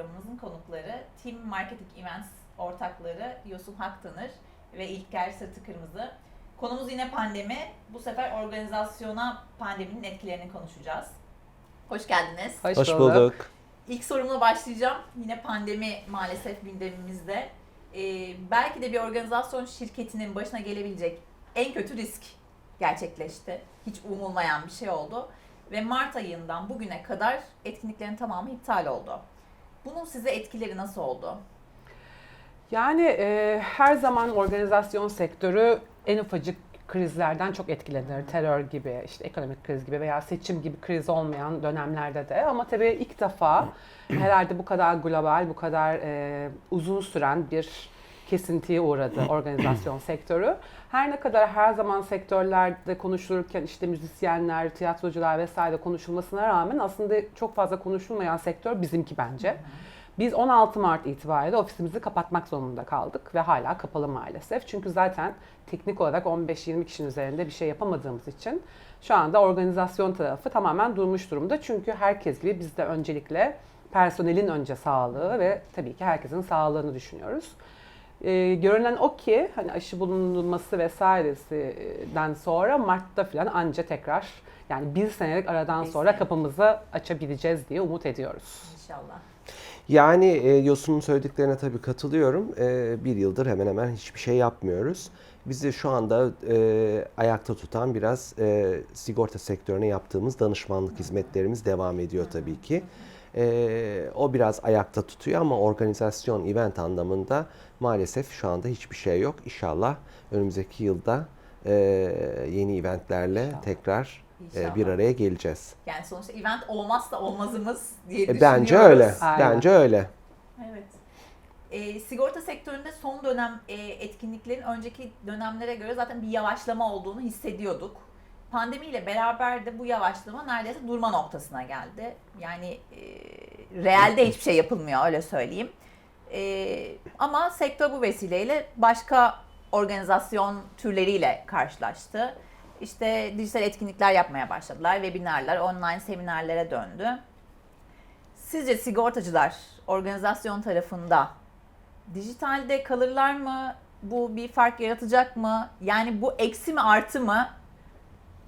programımızın konukları Team Marketing Events ortakları Yosun Haktanır ve İlker Sırtı Kırmızı. Konumuz yine pandemi. Bu sefer organizasyona pandeminin etkilerini konuşacağız. Hoş geldiniz. Hoş, Hoş bulduk. bulduk. İlk sorumla başlayacağım. Yine pandemi maalesef gündemimizde. Ee, belki de bir organizasyon şirketinin başına gelebilecek en kötü risk gerçekleşti. Hiç umulmayan bir şey oldu. Ve Mart ayından bugüne kadar etkinliklerin tamamı iptal oldu. Bunun size etkileri nasıl oldu? Yani e, her zaman organizasyon sektörü en ufacık krizlerden çok etkilenir. Terör gibi, işte ekonomik kriz gibi veya seçim gibi kriz olmayan dönemlerde de. Ama tabii ilk defa herhalde bu kadar global, bu kadar e, uzun süren bir kesintiye uğradı organizasyon sektörü. Her ne kadar her zaman sektörlerde konuşulurken işte müzisyenler, tiyatrocular vesaire konuşulmasına rağmen aslında çok fazla konuşulmayan sektör bizimki bence. Biz 16 Mart itibariyle ofisimizi kapatmak zorunda kaldık ve hala kapalı maalesef. Çünkü zaten teknik olarak 15-20 kişinin üzerinde bir şey yapamadığımız için şu anda organizasyon tarafı tamamen durmuş durumda. Çünkü herkes gibi biz de öncelikle personelin önce sağlığı ve tabii ki herkesin sağlığını düşünüyoruz. Ee, görünen o ki hani aşı bulunması vesairesinden sonra Mart'ta falan anca tekrar yani bir senelik aradan Bir sonra sene. kapımızı açabileceğiz diye umut ediyoruz. İnşallah. Yani e, Yosun'un söylediklerine tabii katılıyorum. E, bir yıldır hemen hemen hiçbir şey yapmıyoruz. Bizi şu anda e, ayakta tutan biraz e, sigorta sektörüne yaptığımız danışmanlık hizmetlerimiz devam ediyor tabii ki. E, o biraz ayakta tutuyor ama organizasyon, event anlamında maalesef şu anda hiçbir şey yok. İnşallah önümüzdeki yılda e, yeni eventlerle İnşallah. tekrar e, bir araya geleceğiz. Yani sonuçta event olmazsa olmazımız diye E, düşünüyoruz. bence öyle. Aynen. Bence öyle. Evet. E, sigorta sektöründe son dönem e, etkinliklerin önceki dönemlere göre zaten bir yavaşlama olduğunu hissediyorduk. Pandemiyle beraber de bu yavaşlama neredeyse durma noktasına geldi. Yani e, realde hiçbir şey yapılmıyor öyle söyleyeyim. E, ama sektör bu vesileyle başka organizasyon türleriyle karşılaştı. İşte dijital etkinlikler yapmaya başladılar, webinarlar, online seminerlere döndü. Sizce sigortacılar organizasyon tarafında dijitalde kalırlar mı? Bu bir fark yaratacak mı? Yani bu eksi mi artı mı?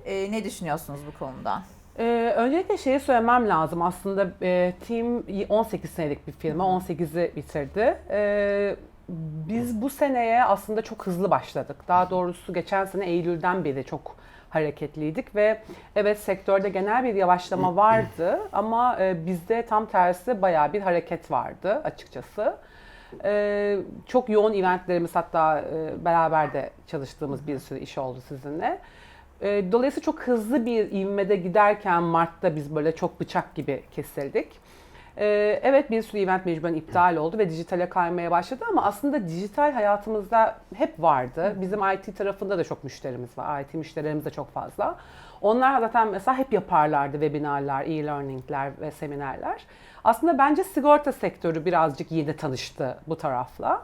Ee, ne düşünüyorsunuz bu konuda? Ee, öncelikle şeyi söylemem lazım. Aslında e, Team 18 senelik bir firma. 18'i bitirdi. Ee, biz bu seneye aslında çok hızlı başladık. Daha doğrusu geçen sene Eylül'den beri çok hareketliydik ve evet sektörde genel bir yavaşlama vardı ama e, bizde tam tersi bayağı bir hareket vardı açıkçası. Ee, çok yoğun eventlerimiz hatta e, beraber de çalıştığımız bir sürü iş oldu sizinle. E, Dolayısıyla çok hızlı bir ivmede giderken Mart'ta biz böyle çok bıçak gibi kesildik. E, Evet bir sürü event mecburen iptal oldu ve dijitale kaymaya başladı ama aslında dijital hayatımızda hep vardı. Bizim IT tarafında da çok müşterimiz var. IT müşterilerimiz de çok fazla. Onlar zaten mesela hep yaparlardı webinarlar, e-learningler ve seminerler. Aslında bence sigorta sektörü birazcık yeni tanıştı bu tarafla.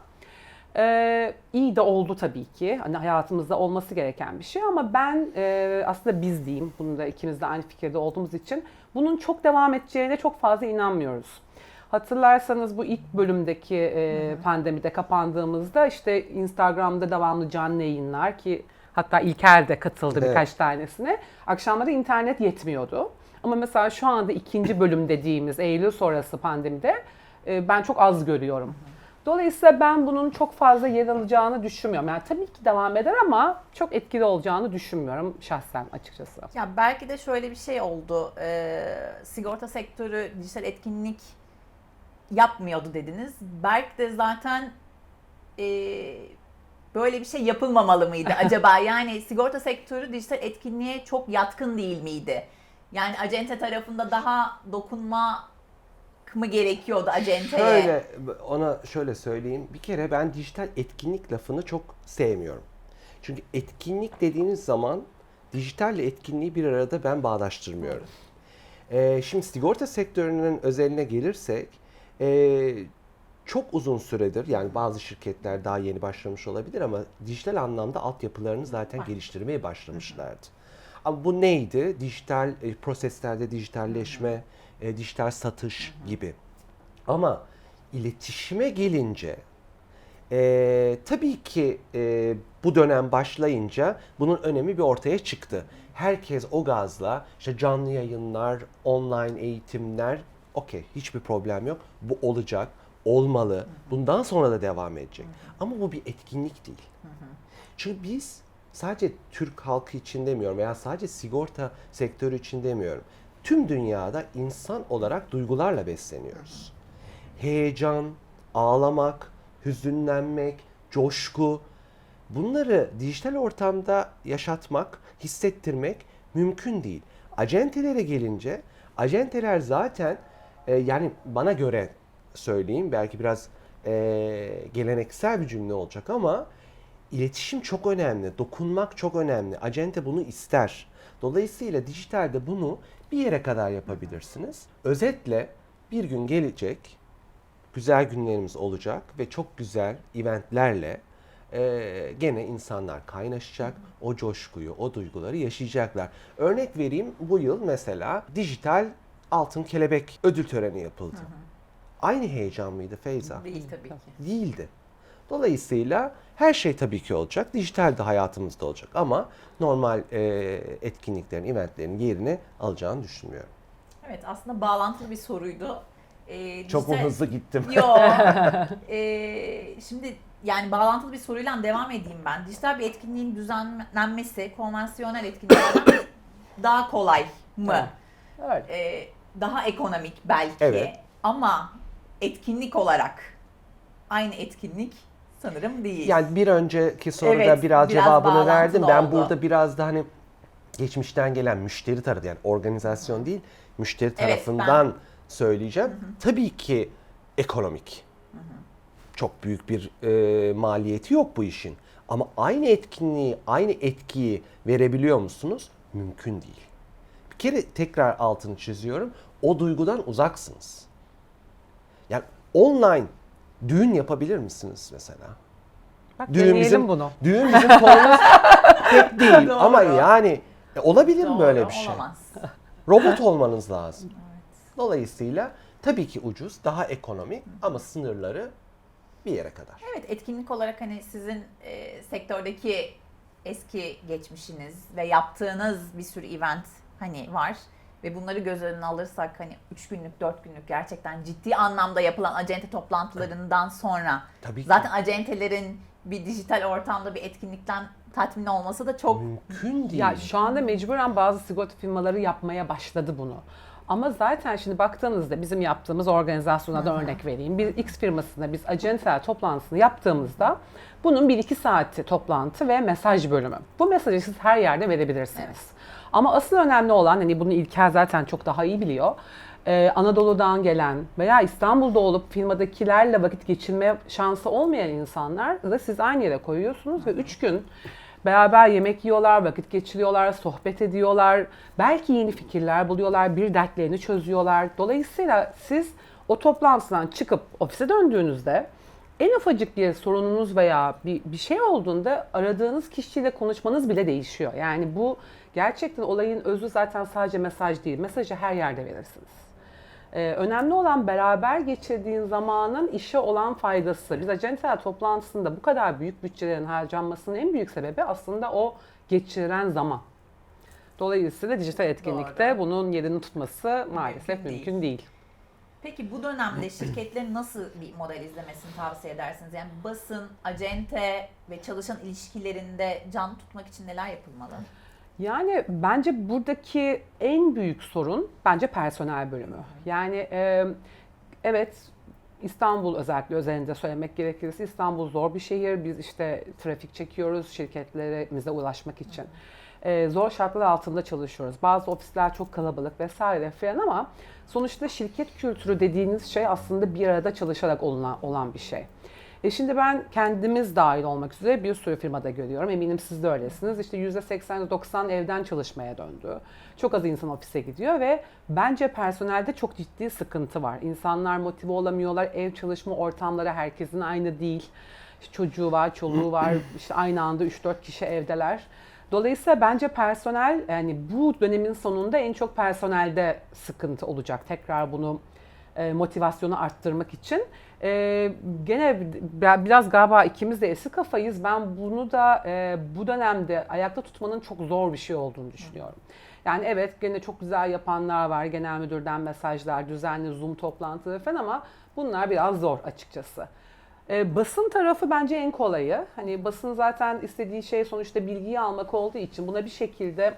Ee, iyi de oldu tabii ki. Hani hayatımızda olması gereken bir şey ama ben e, aslında biz diyeyim, bunu da ikimiz de aynı fikirde olduğumuz için bunun çok devam edeceğine çok fazla inanmıyoruz. Hatırlarsanız bu ilk bölümdeki e, pandemide kapandığımızda işte Instagram'da devamlı canlı yayınlar ki hatta İlker de katıldı Evet. birkaç tanesine. Akşamları internet yetmiyordu. Ama mesela şu anda ikinci bölüm dediğimiz Eylül sonrası pandemide e, ben çok az görüyorum. Dolayısıyla ben bunun çok fazla yer alacağını düşünmüyorum. Yani tabii ki devam eder ama çok etkili olacağını düşünmüyorum şahsen açıkçası. Ya belki de şöyle bir şey oldu. Ee, sigorta sektörü dijital etkinlik yapmıyordu dediniz. Belki de zaten e, böyle bir şey yapılmamalı mıydı acaba? Yani sigorta sektörü dijital etkinliğe çok yatkın değil miydi? Yani acente tarafında daha dokunma mı gerekiyordu acenteye? Şöyle ona şöyle söyleyeyim. Bir kere ben dijital etkinlik lafını çok sevmiyorum. Çünkü etkinlik dediğiniz zaman dijitalle etkinliği bir arada ben bağdaştırmıyorum. Ee, şimdi sigorta sektörünün özeline gelirsek ee, çok uzun süredir yani bazı şirketler daha yeni başlamış olabilir ama dijital anlamda altyapılarını zaten geliştirmeye başlamışlardı. Ama bu neydi? Dijital e, proseslerde dijitalleşme, e, dijital satış gibi. Ama iletişime gelince e, tabii ki e, bu dönem başlayınca bunun önemi bir ortaya çıktı. Herkes o gazla işte canlı yayınlar, online eğitimler, okey hiçbir problem yok. Bu olacak, olmalı. Bundan sonra da devam edecek. Ama bu bir etkinlik değil. Çünkü biz sadece Türk halkı için demiyorum veya sadece sigorta sektörü için demiyorum. Tüm dünyada insan olarak duygularla besleniyoruz. Heyecan, ağlamak, hüzünlenmek, coşku bunları dijital ortamda yaşatmak, hissettirmek mümkün değil. Acentelere gelince acenteler zaten e, yani bana göre söyleyeyim belki biraz e, geleneksel bir cümle olacak ama iletişim çok önemli, dokunmak çok önemli. Acente bunu ister. Dolayısıyla dijitalde bunu bir yere kadar yapabilirsiniz. Özetle bir gün gelecek, güzel günlerimiz olacak ve çok güzel eventlerle e, gene insanlar kaynaşacak, o coşkuyu, o duyguları yaşayacaklar. Örnek vereyim, bu yıl mesela dijital altın kelebek ödül töreni yapıldı. Aynı heyecan mıydı Feyza? Değil tabii ki. değildi. Dolayısıyla her şey tabii ki olacak. Dijital de hayatımızda olacak ama normal e, etkinliklerin, eventlerin yerini alacağını düşünmüyorum. Evet aslında bağlantılı bir soruydu. Ee, Çok mu dijital- hızlı gittim? Yo. Ee, şimdi yani bağlantılı bir soruyla devam edeyim ben. Dijital bir etkinliğin düzenlenmesi konvansiyonel etkinliklerden daha kolay mı? Öyle. Ee, daha ekonomik belki. Evet. Ama etkinlik olarak aynı etkinlik sanırım değil. Yani bir önceki soruda Evet, biraz, biraz cevabını verdim. Ben oldu. burada biraz da hani geçmişten gelen müşteri tarafı yani organizasyon değil, müşteri Evet, tarafından söyleyeceğim. Tabii ki ekonomik. Çok büyük bir e, maliyeti yok bu işin. Ama aynı etkinliği, aynı etkiyi verebiliyor musunuz? Mümkün değil. Bir kere tekrar altını çiziyorum. O duygudan uzaksınız. Yani online düğün yapabilir misiniz mesela? Bak Düğün bizim, bunu. düğün bizim konumuz pek değil Doğru. ama yani e, olabilir mi Doğru, böyle bir şey? Olamaz. Robot olmanız lazım. Dolayısıyla tabii ki ucuz, daha ekonomik ama sınırları bir yere kadar. Evet etkinlik olarak hani sizin e, sektördeki eski geçmişiniz ve yaptığınız bir sürü event hani var ve bunları göz önüne alırsak hani 3 günlük 4 günlük gerçekten ciddi anlamda yapılan acente toplantılarından sonra Tabii ki. zaten acentelerin bir dijital ortamda bir etkinlikten tatmin olması da çok Mümkün değil. Ya şu anda mecburen bazı sigorta firmaları yapmaya başladı bunu. Ama zaten şimdi baktığınızda bizim yaptığımız organizasyona da örnek vereyim. Bir X firmasında biz acentel toplantısını yaptığımızda bunun 1-2 saati toplantı ve mesaj bölümü. Bu mesajı siz her yerde verebilirsiniz. Ama asıl önemli olan hani bunu İlker zaten çok daha iyi biliyor. Ee, Anadolu'dan gelen veya İstanbul'da olup firmadakilerle vakit geçirme şansı olmayan insanlar da siz aynı yere koyuyorsunuz ve 3 gün Beraber yemek yiyorlar, vakit geçiriyorlar, sohbet ediyorlar. Belki yeni fikirler buluyorlar, bir dertlerini çözüyorlar. Dolayısıyla siz o toplantıdan çıkıp ofise döndüğünüzde en ufacık bir sorununuz veya bir, bir şey olduğunda aradığınız kişiyle konuşmanız bile değişiyor. Yani bu gerçekten olayın özü zaten sadece mesaj değil. Mesajı her yerde verirsiniz. Ee, önemli olan beraber geçirdiğin zamanın işe olan faydası. Biz acenteler toplantısında bu kadar büyük bütçelerin harcanmasının en büyük sebebi aslında o geçirilen zaman. Dolayısıyla dijital etkinlikte Doğru. bunun yerini tutması maalesef Mümkün mümkün değil. Peki bu dönemde şirketlerin nasıl bir model izlemesini tavsiye edersiniz? Yani basın, acente ve çalışan ilişkilerinde can tutmak için neler yapılmalı? Yani bence buradaki en büyük sorun bence personel bölümü. Yani e, evet İstanbul özellikle özelinde söylemek gerekirse İstanbul zor bir şehir. Biz işte trafik çekiyoruz şirketlerimize ulaşmak için. E, zor şartlar altında çalışıyoruz. Bazı ofisler çok kalabalık vesaire falan ama sonuçta şirket kültürü dediğiniz şey aslında bir arada çalışarak olan, olan bir şey. E şimdi ben kendimiz dahil olmak üzere bir sürü firmada görüyorum. Eminim siz de öylesiniz. İşte %80-90 evden çalışmaya döndü. Çok az insan ofise gidiyor ve bence personelde çok ciddi sıkıntı var. İnsanlar motive olamıyorlar. Ev çalışma ortamları herkesin aynı değil. İşte çocuğu var, çoluğu var. İşte aynı anda 3-4 kişi evdeler. Dolayısıyla bence personel yani bu dönemin sonunda en çok personelde sıkıntı olacak. Tekrar bunu motivasyonu arttırmak için. Ee, gene bi- biraz galiba ikimiz de eski kafayız. Ben bunu da e, bu dönemde ayakta tutmanın çok zor bir şey olduğunu düşünüyorum. Yani evet gene çok güzel yapanlar var. Genel müdürden mesajlar, düzenli Zoom toplantıları falan ama bunlar biraz zor açıkçası. Ee, basın tarafı bence en kolayı. Hani basın zaten istediği şey sonuçta bilgiyi almak olduğu için buna bir şekilde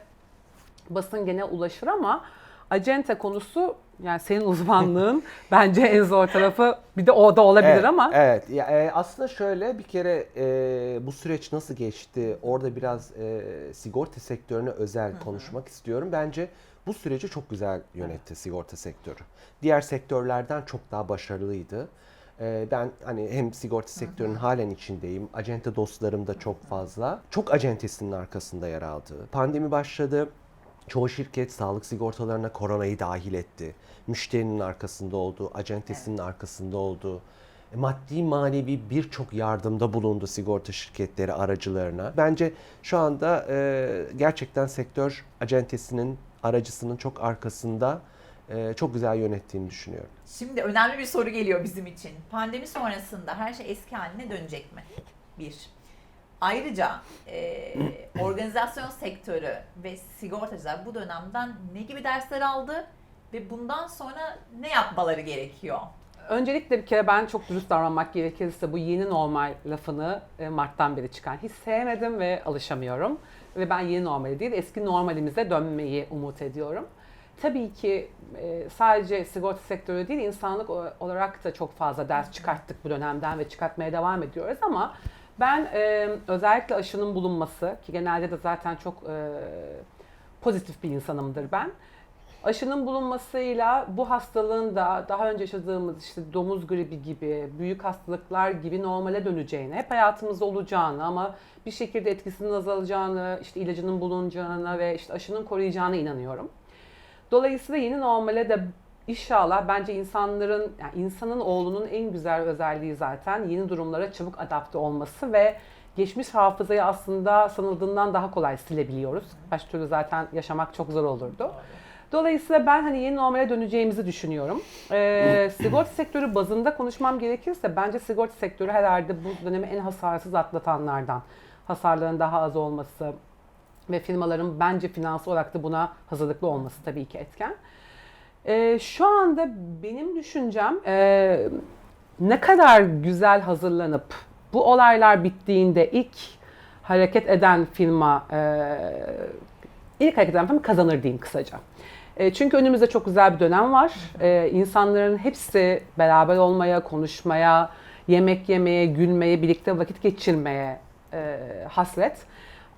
basın gene ulaşır ama acente konusu yani senin uzmanlığın bence en zor tarafı bir de o da olabilir evet, ama Evet. Ya, e, aslında şöyle bir kere e, bu süreç nasıl geçti? Orada biraz e, sigorta sektörüne özel konuşmak istiyorum. Bence bu süreci çok güzel yönetti sigorta sektörü. Diğer sektörlerden çok daha başarılıydı. E, ben hani hem sigorta sektörünün halen içindeyim. Acente dostlarım da çok fazla. Çok acentesinin arkasında yer aldı. Pandemi başladı. Çoğu şirket sağlık sigortalarına koronayı dahil etti. Müşterinin arkasında oldu, acentesinin arkasında oldu. E, Maddi manevi birçok yardımda bulundu sigorta şirketleri aracılarına. Bence şu anda e, gerçekten sektör acentesinin, aracısının çok arkasında e, çok güzel yönettiğini düşünüyorum. Şimdi önemli bir soru geliyor bizim için. Pandemi sonrasında her şey eski haline dönecek mi? Bir. Ayrıca e, organizasyon sektörü ve sigortacılar bu dönemden ne gibi dersler aldı ve bundan sonra ne yapmaları gerekiyor? öncelikle bir kere ben çok dürüst davranmak gerekirse bu yeni normal lafını e, Mart'tan beri çıkan hiç sevmedim ve alışamıyorum. Ve ben yeni normali değil eski normalimize dönmeyi umut ediyorum. Tabii ki e, sadece sigorta sektörü değil insanlık olarak da çok fazla ders çıkarttık bu dönemden ve çıkartmaya devam ediyoruz ama ben e, özellikle aşının bulunması ki genelde de zaten çok e, pozitif bir insanımdır ben. Aşının bulunmasıyla bu hastalığın da daha önce yaşadığımız işte domuz gribi gibi büyük hastalıklar gibi normale döneceğine, hep hayatımızda olacağını ama bir şekilde etkisinin azalacağını, işte ilacının bulunacağına ve işte aşının koruyacağına inanıyorum. Dolayısıyla yeni normale de inşallah bence insanların, yani insanın oğlunun en güzel özelliği zaten yeni durumlara çabuk adapte olması ve geçmiş hafızayı aslında sanıldığından daha kolay silebiliyoruz. Başka türlü zaten yaşamak çok zor olurdu. Dolayısıyla ben hani yeni normale döneceğimizi düşünüyorum. Ee, sigorta sektörü bazında konuşmam gerekirse bence sigorta sektörü herhalde bu dönemi en hasarsız atlatanlardan. Hasarların daha az olması ve firmaların bence finansal olarak da buna hazırlıklı olması tabii ki etken. Ee, şu anda benim düşüncem e, ne kadar güzel hazırlanıp bu olaylar bittiğinde ilk hareket eden firma e, ilk hareket eden firma kazanır diyeyim kısaca. E, çünkü önümüzde çok güzel bir dönem var. E, insanların hepsi beraber olmaya, konuşmaya, yemek yemeye, gülmeye, birlikte vakit geçirmeye e, hasret.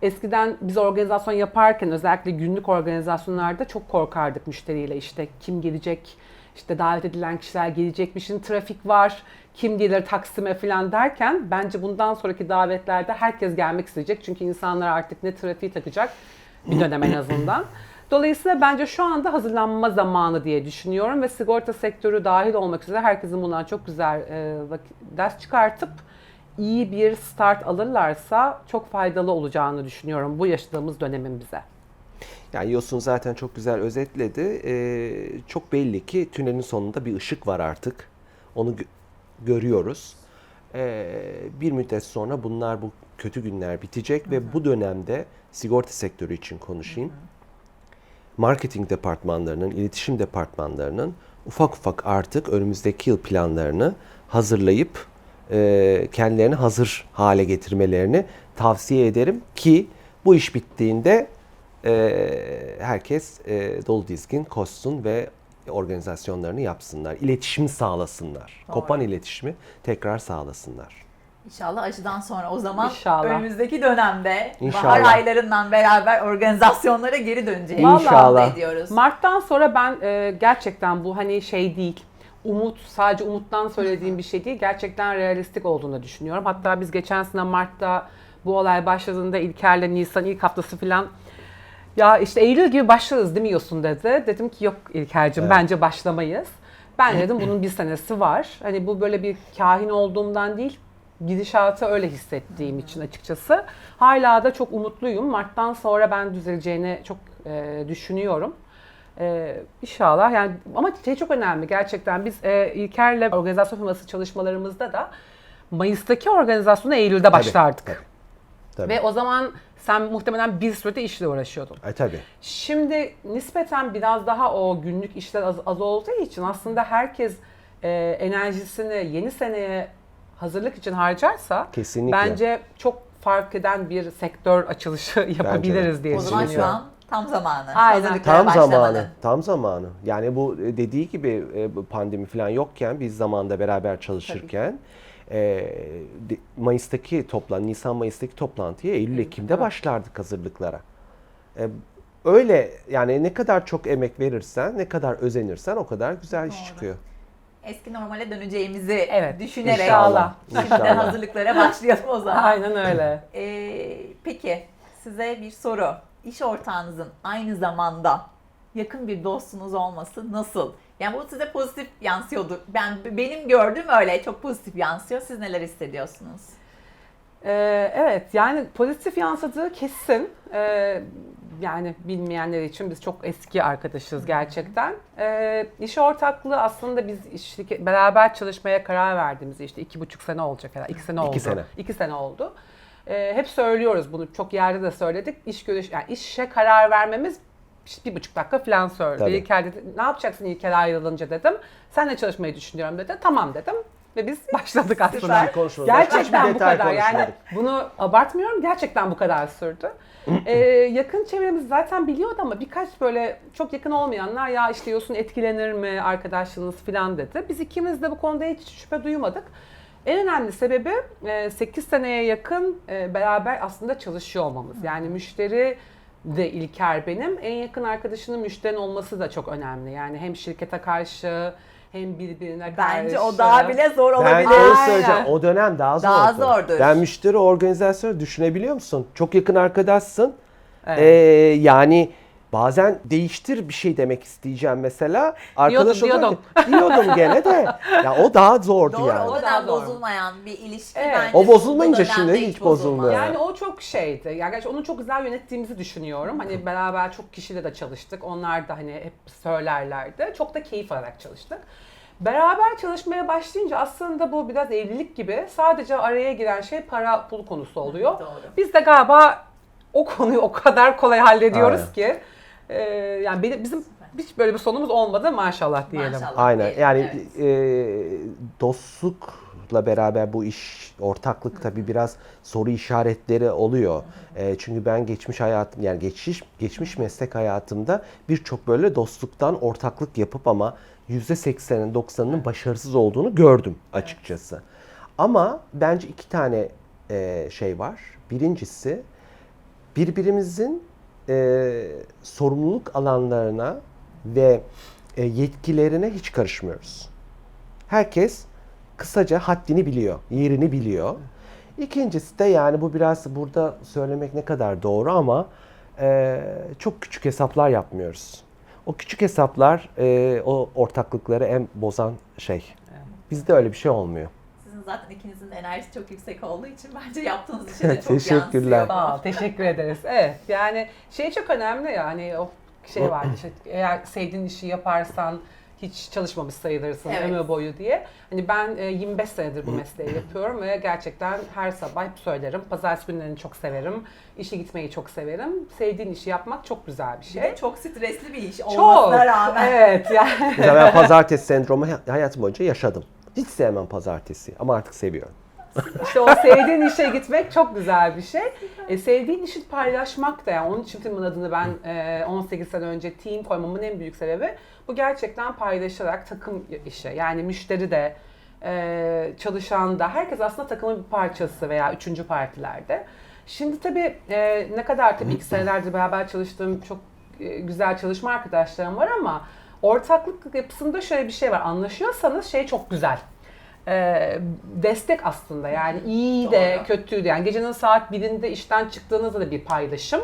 Eskiden biz organizasyon yaparken özellikle günlük organizasyonlarda çok korkardık müşteriyle işte kim gelecek, işte davet edilen kişiler gelecek mi, şimdi trafik var, kim gelir Taksim'e falan derken bence bundan sonraki davetlerde herkes gelmek isteyecek. Çünkü insanlar artık ne trafiği takacak bir dönem en azından. Dolayısıyla bence şu anda hazırlanma zamanı diye düşünüyorum ve sigorta sektörü dahil olmak üzere herkesin bundan çok güzel e, ders çıkartıp iyi bir start alırlarsa çok faydalı olacağını düşünüyorum bu yaşadığımız dönemin bize. Yani Yosun zaten çok güzel özetledi. Ee, çok belli ki tünelin sonunda bir ışık var artık. Onu gö- görüyoruz. Ee, bir müddet sonra bunlar bu kötü günler bitecek ve bu dönemde sigorta sektörü için konuşayım. Marketing departmanlarının, iletişim departmanlarının ufak ufak artık önümüzdeki yıl planlarını hazırlayıp kendilerini hazır hale getirmelerini tavsiye ederim ki bu iş bittiğinde e, herkes e, dolu dizgin koşsun ve organizasyonlarını yapsınlar. İletişim sağlasınlar. Doğru. Kopan iletişimi tekrar sağlasınlar. İnşallah aşıdan sonra o zaman İnşallah. önümüzdeki dönemde İnşallah. bahar aylarından beraber organizasyonlara geri döneceğiz. Vallahi. İnşallah. ediyoruz. Mart'tan sonra ben e, gerçekten bu hani şey değil. Umut, sadece umuttan söylediğim bir şey değil. Gerçekten realistik olduğunu düşünüyorum. Hatta biz geçen sene Mart'ta bu olay başladığında İlker'le Nisan ilk haftası falan ya işte Eylül gibi başlarız değil mi Yosun dedi. Dedim ki yok İlker'cim Evet. bence başlamayız. Ben dedim bunun bir senesi var. Hani bu böyle bir kahin olduğumdan değil gidişatı öyle hissettiğim için açıkçası. Hala da çok umutluyum. Mart'tan sonra ben düzeleceğini çok e, düşünüyorum. Ee, inşallah yani ama şey çok önemli gerçekten biz e, İlker'le organizasyon firması çalışmalarımızda da Mayıs'taki organizasyonu Eylül'de başlardık. tabii. Tabii. Ve o zaman sen muhtemelen bir sürede işle uğraşıyordun. Ay tabii. Şimdi nispeten biraz daha o günlük işler az, az olduğu için aslında herkes e, enerjisini yeni seneye hazırlık için harcarsa Kesinlikle. bence çok fark eden bir sektör açılışı yapabiliriz diye O zaman şu düşünüyorum. an tam zamanı. Aynen. Hazırlıklara Tam başlamanın. zamanı. Tam zamanı. Yani bu e, dediği gibi e, pandemi falan yokken biz zamanda beraber çalışırken e, Mayıs'taki toplantı, Nisan Mayıs'taki toplantıya Eylül Ekim'de başlardık hazırlıklara. E, öyle yani ne kadar çok emek verirsen, ne kadar özenirsen o kadar güzel iş Doğru. çıkıyor. Eski normale döneceğimizi Evet, düşünerek inşallah. şimdiden İnşallah. hazırlıklara başlayalım o zaman. Aynen öyle. Ee, peki size bir soru. İş ortağınızın aynı zamanda yakın bir dostunuz olması nasıl? Yani bu size pozitif yansıyordur. Ben benim gördüğüm öyle çok pozitif yansıyor. Siz neler hissediyorsunuz? Ee, evet yani pozitif yansıdığı kesin. Ee, yani bilmeyenler için biz çok eski arkadaşız gerçekten. Ee, iş ortaklığı aslında biz şirket, beraber çalışmaya karar verdiğimiz işte iki buçuk sene olacak herhalde. İki sene İki oldu. sene. İki sene oldu. Ee, hep söylüyoruz bunu çok yerde de söyledik. İş görüş, yani işe karar vermemiz işte bir buçuk dakika falan söyledi. Tabii. İlker dedi ne yapacaksın İlker ayrılınca dedim. Senle çalışmayı düşünüyorum dedi. Tamam dedim. Ve biz başladık aslında. Gerçekten bu kadar. Yani bunu abartmıyorum. Gerçekten bu kadar sürdü. Ee, yakın çevremiz zaten biliyordu ama birkaç böyle çok yakın olmayanlar ya işte Yosun etkilenir mi arkadaşlığınız falan dedi. Biz ikimiz de bu konuda hiç şüphe duymadık. En önemli sebebi 8 seneye yakın e, beraber aslında çalışıyor olmamız. Yani müşteri de İlker benim. En yakın arkadaşının müşterinin olması da çok önemli. Yani hem şirkete karşı hem birbirine karşı. Bence o daha bile zor Ben olabilir. onu Aynen. söyleyeceğim. O dönem daha zordu. Daha zordur. Ben müşteri organizasyonu düşünebiliyor musun? Çok yakın arkadaşsın. Evet. Ee, yani bazen değiştir bir şey demek isteyeceğim mesela. Arkadaş Diyordun, olarak- diyordum gene de. Ya o daha zordu Doğru yani. o dönem doğru. bozulmayan bir ilişki Evet. bence O bozulmayınca bu dönemde şimdi hiç bozulmuyor. Yani o çok şeydi. Yani gerçi onu çok güzel yönettiğimizi düşünüyorum. Hani beraber çok kişiyle de çalıştık. Onlar da hani hep söylerlerdi. Çok da keyif alarak çalıştık. Beraber çalışmaya başlayınca aslında bu biraz evlilik gibi sadece araya giren şey para pul konusu oluyor. Doğru. Biz de galiba o konuyu o kadar kolay hallediyoruz Aynen. ki e, yani benim, bizim hiç böyle bir sonumuz olmadı maşallah diyelim. Maşallah Aynen. diyelim, Yani evet. e, dostlukla beraber bu iş ortaklık tabii biraz soru işaretleri oluyor. E, çünkü ben geçmiş hayatım yani geçmiş geçmiş meslek hayatımda birçok böyle dostluktan ortaklık yapıp ama %80'in 90'ının başarısız olduğunu gördüm açıkçası. Ama bence iki tane e, şey var. Birincisi birbirimizin e, sorumluluk alanlarına ve e, yetkilerine hiç karışmıyoruz. Herkes kısaca haddini biliyor, yerini biliyor. İkincisi de yani bu biraz burada söylemek ne kadar doğru ama e, çok küçük hesaplar yapmıyoruz. O küçük hesaplar e, o ortaklıkları en bozan şey. Bizde öyle bir şey olmuyor. Zaten ikinizin de enerjisi çok yüksek olduğu için bence yaptığınız işe de çok Teşekkürler. yansıyor. Ol, teşekkür ederiz. Evet, yani şey çok önemli ya hani o şey var işte eğer sevdiğin işi yaparsan hiç çalışmamış sayılırsın Evet. ömür boyu diye. Hani ben e, 25 senedir bu mesleği yapıyorum ve gerçekten her sabah hep söylerim. Pazartesi günlerini çok severim. İşe gitmeyi çok severim. Sevdiğin işi yapmak çok güzel bir Bir şey. de çok stresli bir iş Çok. olmasına rağmen. Evet yani. Mesela ben pazartesi sendromu hay- hayatım boyunca yaşadım. Hiç sevmem pazartesi ama artık seviyorum. İşte o sevdiğin işe gitmek çok güzel bir şey. E, sevdiğin işi paylaşmak da yani onun için filmin adını ben e, 18 sene önce team koymamın en büyük sebebi bu gerçekten paylaşarak takım işi. Yani müşteri de e, çalışan da herkes aslında takımın bir parçası veya üçüncü partilerde. Şimdi tabii e, ne kadar tabii iki senelerdir beraber çalıştığım çok e, güzel çalışma arkadaşlarım var ama ortaklık yapısında şöyle bir şey var. Anlaşıyorsanız şey çok güzel e, destek aslında yani iyi de Doğru. kötü de yani gecenin saat birinde işten çıktığınızda da bir paylaşım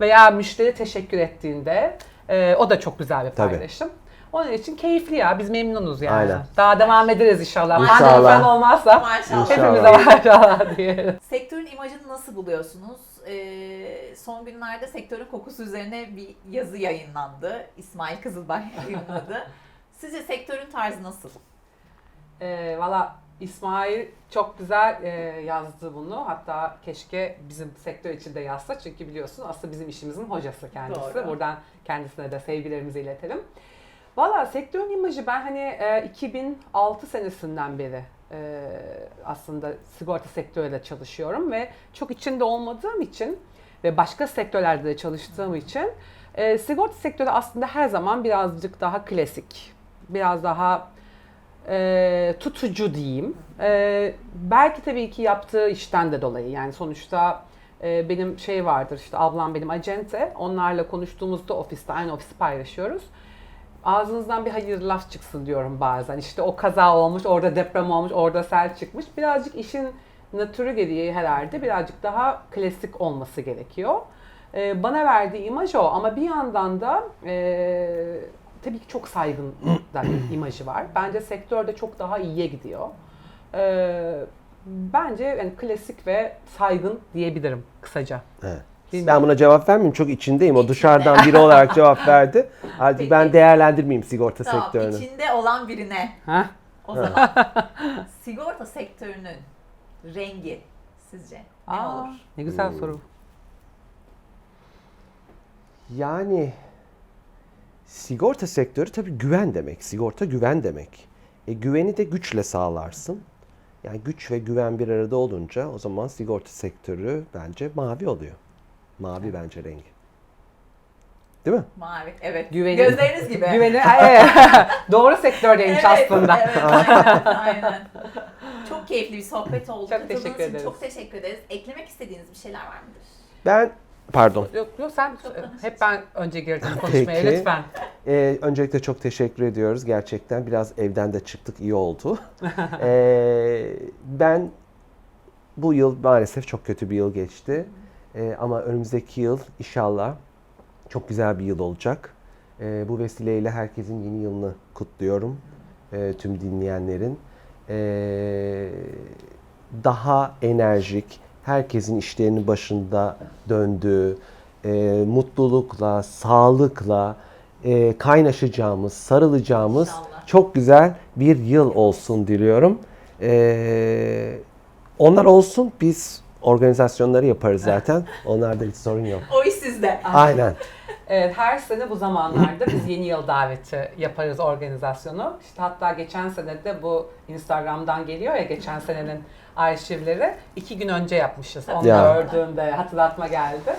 veya müşteri teşekkür ettiğinde e, o da çok güzel bir Tabii. paylaşım. Onun için keyifli ya. Biz memnunuz yani. Aynen. Daha devam ederiz inşallah. İnşallah. Pandemi falan olmazsa Maşallah. hepimize maşallah diyelim. Sektörün imajını nasıl buluyorsunuz? Ee, son günlerde sektörün kokusu üzerine bir yazı yayınlandı. İsmail Kızılbay yayınladı. Sizce sektörün tarzı nasıl? Ee, Valla İsmail çok güzel e, yazdı bunu. Hatta keşke bizim sektör içinde yazsa. Çünkü biliyorsun aslında bizim işimizin hocası kendisi. Doğru. Buradan kendisine de sevgilerimizi iletelim. Valla sektörün imajı ben hani e, 2006 senesinden beri e, aslında sigorta sektörüyle çalışıyorum ve çok içinde olmadığım için ve başka sektörlerde de çalıştığım için e, sigorta sektörü aslında her zaman birazcık daha klasik, biraz daha e, tutucu diyeyim. E, belki tabii ki yaptığı işten de dolayı yani sonuçta e, benim şey vardır işte ablam benim acente onlarla konuştuğumuzda ofiste aynı ofisi paylaşıyoruz. Ağzınızdan bir hayır laf çıksın diyorum bazen. İşte o kaza olmuş, orada deprem olmuş, orada sel çıkmış. Birazcık işin natürü gereği herhalde birazcık daha klasik olması gerekiyor. E, bana verdiği imaj o ama bir yandan da e, tabii ki çok saygın da bir imajı var. Bence sektörde çok daha iyiye gidiyor. E, bence yani klasik ve saygın diyebilirim kısaca. Evet. Bilmiyorum. Ben buna cevap vermeyeyim. Çok içindeyim. O dışarıdan biri olarak cevap verdi. Artık Peki. ben değerlendirmeyeyim sigorta Tamam, sektörünü. içinde olan birine Ha? o zaman sigorta sektörünün rengi sizce ne Aa, olur? Ne güzel Hmm. soru. Yani sigorta sektörü tabii güven demek. Sigorta güven demek. E, güveni de güçle sağlarsın. Yani güç ve güven bir arada olunca o zaman sigorta sektörü bence mavi oluyor. Mavi bence rengi. Değil mi? Mavi, evet. Güveni- Gözleriniz gibi. Güveni, evet. doğru sektördeymiş Evet, aslında. Evet, aynen, aynen. Çok keyifli bir sohbet oldu. Çok Katıldığınız teşekkür ederiz. Çok teşekkür ederiz. Eklemek istediğiniz bir şeyler var mıdır? Ben pardon. Yok yok sen konuşursun. hep ben önce girdim konuşmaya Peki. lütfen. Ee, öncelikle çok teşekkür ediyoruz. Gerçekten biraz evden de çıktık iyi oldu. Ee, ben bu yıl maalesef çok kötü bir yıl geçti. Ee, ama önümüzdeki yıl inşallah çok güzel bir yıl olacak. Ee, bu vesileyle herkesin yeni yılını kutluyorum. Ee, tüm dinleyenlerin. Ee, daha enerjik, herkesin işlerinin başında döndüğü, e, mutlulukla, sağlıkla e, kaynaşacağımız, sarılacağımız İnşallah. çok güzel bir yıl olsun diliyorum. Ee, onlar olsun, biz organizasyonları yaparız zaten. Onlarda hiç sorun yok. O iş sizde. Aynen. Evet, her sene bu zamanlarda biz yeni yıl daveti yaparız organizasyonu. İşte hatta geçen sene de bu Instagram'dan geliyor ya geçen senenin arşivleri. iki gün önce yapmışız. Onu Ya. gördüğümde hatırlatma geldi.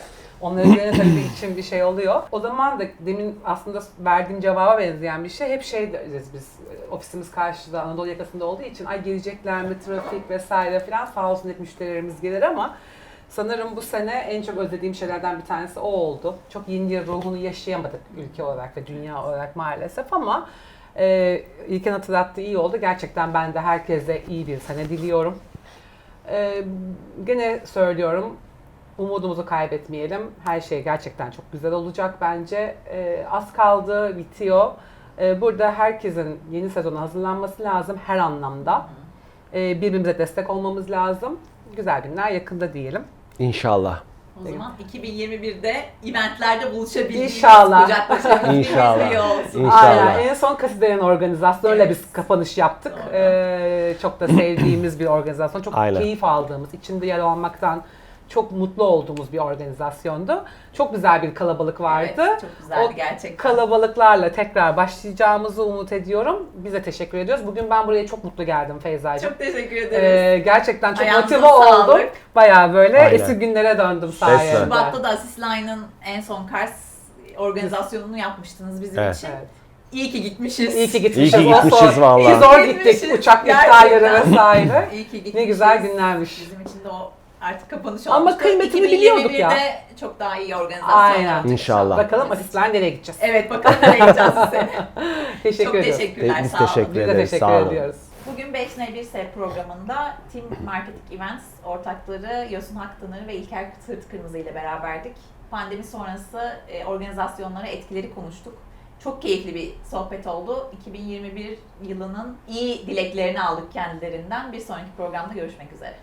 Onları görünce tabii için bir şey oluyor. O zaman da demin aslında verdiğim cevaba benzeyen bir şey. Hep şey deriz biz, ofisimiz karşıda Anadolu yakasında olduğu için ay gelecekler mi trafik vesaire falan sağ olsun hep müşterilerimiz gelir ama Sanırım bu sene en çok özlediğim şeylerden bir tanesi o oldu. Çok yeni yıl ruhunu yaşayamadık ülke olarak ve dünya olarak maalesef ama e, İlken hatırlattığı iyi oldu. Gerçekten ben de herkese iyi bir sene diliyorum. E, gene söylüyorum, umudumuzu kaybetmeyelim. Her şey gerçekten çok güzel olacak bence. E, az kaldı, bitiyor. E, burada herkesin yeni sezona hazırlanması lazım her anlamda. E, birbirimize destek olmamız lazım. Güzel günler yakında diyelim. İnşallah. O zaman 2021'de eventlerde buluşabildiğimiz, İnşallah. kucaklaşabildiğimiz İnşallah. bir olsun. İnşallah. Aynen. En son Kasideyen organizasyonuyla Evet. biz kapanış yaptık. Doğru. Ee, çok da sevdiğimiz bir organizasyon. Çok Aynen. keyif aldığımız, içinde yer almaktan çok mutlu olduğumuz bir organizasyondu. Çok güzel bir kalabalık vardı. Evet, çok güzeldi O gerçekten. Kalabalıklarla tekrar başlayacağımızı umut ediyorum. Bize teşekkür ediyoruz. Bugün ben buraya çok mutlu geldim Feyza'cığım. Çok teşekkür ederiz. Ee, gerçekten çok Ayağınıza motive oldum. sağlık. Bayağı böyle Aynen. eski günlere döndüm sayende. Şubat'ta da Asisline'ın en son Kars organizasyonunu yapmıştınız bizim Evet. için. Evet. İyi ki gitmişiz. İyi ki İyi gitmişiz. ki O gitmişiz vallahi. Zor İyi ki gittik. Uçak iptalleri vesaire. İyi ki gitmişiz. Ne güzel günlermiş. Bizim için de o artık kapanış Ama olmuştu. kıymetini biliyorduk ya. 2021'de çok daha iyi organizasyon Aynen. olacak İnşallah. Bakalım asistler nereye gideceğiz? Evet bakalım nereye gideceğiz bu sene. Teşekkür Çok ediyoruz. teşekkürler. Biz sağ olun. teşekkür Biz de ederiz. teşekkür Sağ olun. ediyoruz. Bugün 5 n 1 S programında Team Marketing Events ortakları Yosun Aktanır ve İlker Sırt Kırmızı ile beraberdik. Pandemi sonrası e, organizasyonlara etkileri konuştuk. Çok keyifli bir sohbet oldu. 2021 yılının iyi dileklerini aldık kendilerinden. Bir sonraki programda görüşmek üzere.